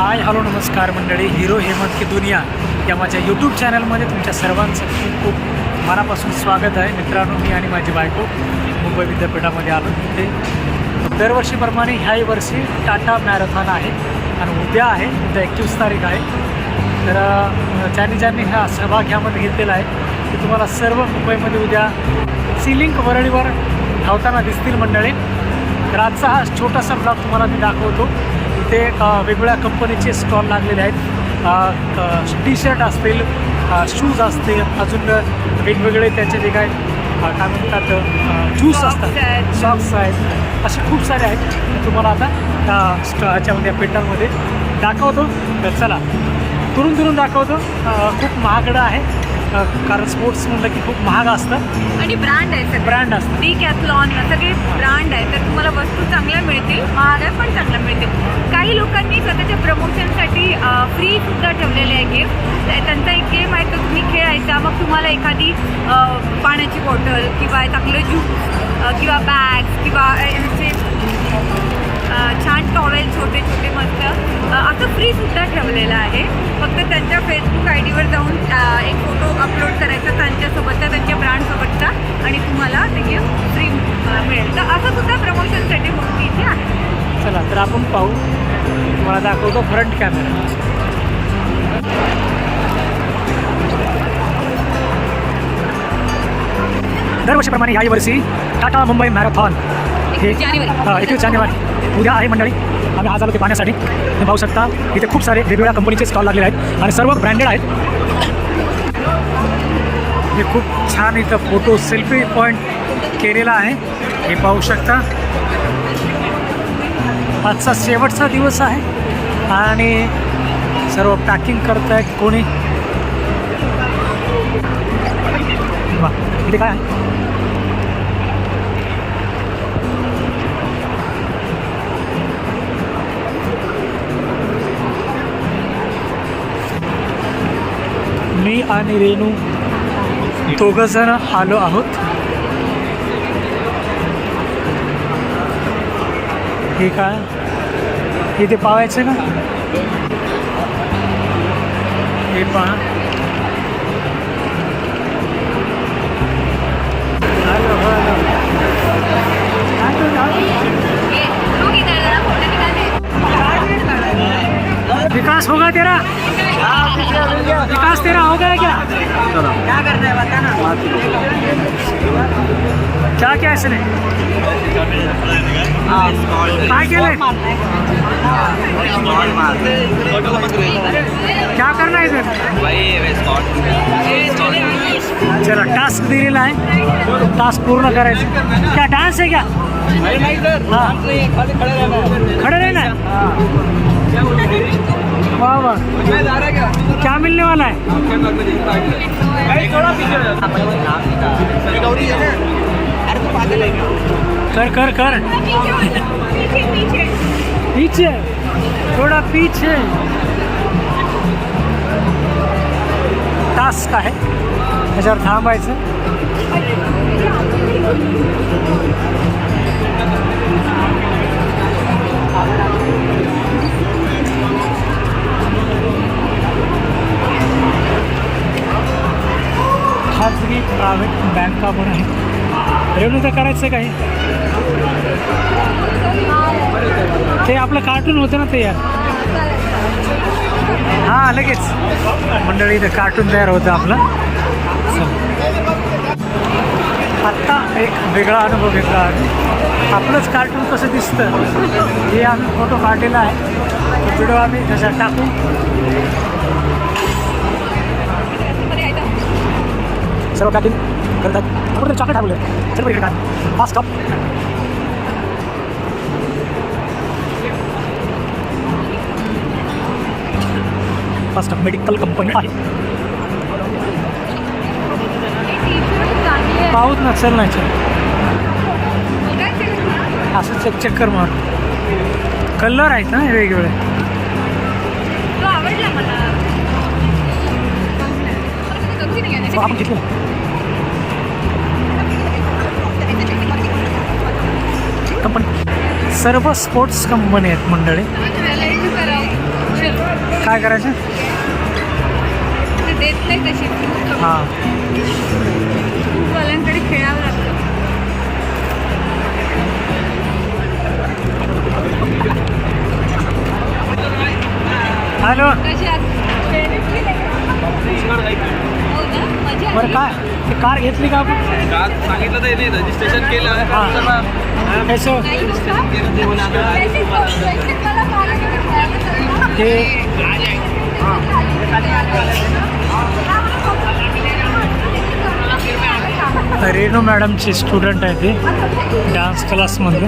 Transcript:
I hello नमस्कार मंडळी. Hero Hemant की दुनिया या माझ्या यूट्यूब चॅनलमध्ये तुमच्या सर्वांचं खूप खूप मनापासून स्वागत आहे. मित्रांनो मी आणि माझी बायको मुंबई विद्यापीठामध्ये आलो तिथे दरवर्षीप्रमाणे ह्याही वर्षी टाटा मॅरेथॉन आहे आणि उद्या आहे उद्या एकवीस तारीख आहे. तर ज्यांनी ज्यांनी ह्या सहभाग ह्यामध्ये घेतलेला आहे ते तुम्हाला सर्व मुंबईमध्ये उद्या सिलिंक वरळीवर धावताना दिसतील मंडळी. तर आजचा हा छोटासा ब्लॉग तुम्हाला मी दाखवतो. इथे वेगवेगळ्या कंपनीचे स्टॉल लागलेले आहेत. टी शर्ट असतील शूज असतील अजून वेगवेगळे त्याचे जे काय काय म्हणतात ज्यूस असतात. सॉक्स आहेत. असे खूप सारे आहेत. तुम्हाला आता त्या स्ट ह्याच्यामध्ये पेटलमध्ये दाखवतो. तर चला दुरून दुरून दाखवतो खूप महागडं आहे. कारण स्पोर्ट्स म्हणलं की खूप महाग असतं. आणि ब्रँड आहे सगळे. ब्रँड असतं. डी कॅथलॉन सगळे ब्रँड आहे. तर तुम्हाला वस्तू चांगल्या मिळतील महागड्या पण चांगल्या मिळतील. काही लोकांनी स्वतःच्या प्रमोशनसाठी फ्री सुद्धा ठेवलेले आहे गिफ्ट त्यांचा एक गेम आहे तो तुम्ही खेळायचा. मग तुम्हाला एखादी पाण्याची बॉटल किंवा चांगलं ज्यूस किंवा बॅग्स किंवा ह्याचे छान टॉवेल छोटे छोटे मस्त असं फ्री सुद्धा ठेवलेलं आहे. अपलोड करायचा त्यांच्यासोबतचा त्यांच्या ब्रँडसोबतचा आणि तुम्हाला ते गिफ्ट फ्री मिळेल. तर असं सुद्धा प्रमोशनसाठी गोष्टी इथे आहे. चला तर आपण पाहू. तुम्हाला दाखवतो फ्रंट कॅमेरा दरवर्षीप्रमाणे याही वर्षी टाटा मुंबई मॅरेथॉन हे. एकवीस जानेवारी. उद्या आहे मंडळी. आम्ही आज आलो ते पाहण्यासाठी. तुम्ही पाहू शकता. इथे खूप सारे वेगवेगळ्या कंपनीचे स्टॉल लागलेले आहेत. आणि सर्व ब्रँडेड आहेत. हे खूप छान इथं फोटो सेल्फी पॉईंट केलेला आहे. हे पाहू शकता. आजचा शेवटचा दिवस आहे. आणि सर्व पॅकिंग करत आहेत कोणी इथे काय आहे? मी आणि रेणू दोघं जण आलो आहोत. हे काय? इथे पावायचं का हे पहा. हॅलो. विकास होगा तेरा? विकास तेरा होगा? क्या क्या करना है बताना। क्या क्या इसने? क्या करना है इधर? चला टास्क दिलेला आहे टास्क पूर्ण करायचं क्या डान्स है क्या? हाँ। खड़े रहना है? वाह वाह। क्या मिलने वाला है? कर कर कर। पीछे। थोड़ा पीछे। टास्क आहे त्याच्यावर थांबायचं खाजगी प्रायव्हेट बँका पण आहे? रेव्हन्यू तर करायचं काही? ते आपलं कार्टून होतं ना ते यार. हां लगेच. मंडळी इथं कार्टून तयार होतं आपलं. आत्ता एक वेगळा अनुभव घेतला आम्ही. आपलंच कार्टून कसं दिसतं हे आम्ही फोटो काढलेला आहे. तो व्हिडिओ आम्ही त्याच्यात टाकू. सर्व पॅकिंग करतात कुठे चॉकलेट टाकलं सर्व इकडे टाक पाच कप पाच कप मेडिकल कंपनी आहे पाहूच ना चल नाही असं चेक चेक कर मार कलर आहेत ना वेगवेगळे. तो आवडला मला आपण घेतले कंपनी. सर्व स्पोर्ट्स कंपनी आहेत मंडळी. काय करायचं? ते देत नाही तशी हां. खेळावं लागतं हॅलो बरं? काय? ते कार घेतली का आपण? काल सांगितलं तर नाही रजिस्ट्रेशन केलं हां. कसं ते रेणू मॅडमचे स्टुडंट आहे ते डान्स क्लासमधले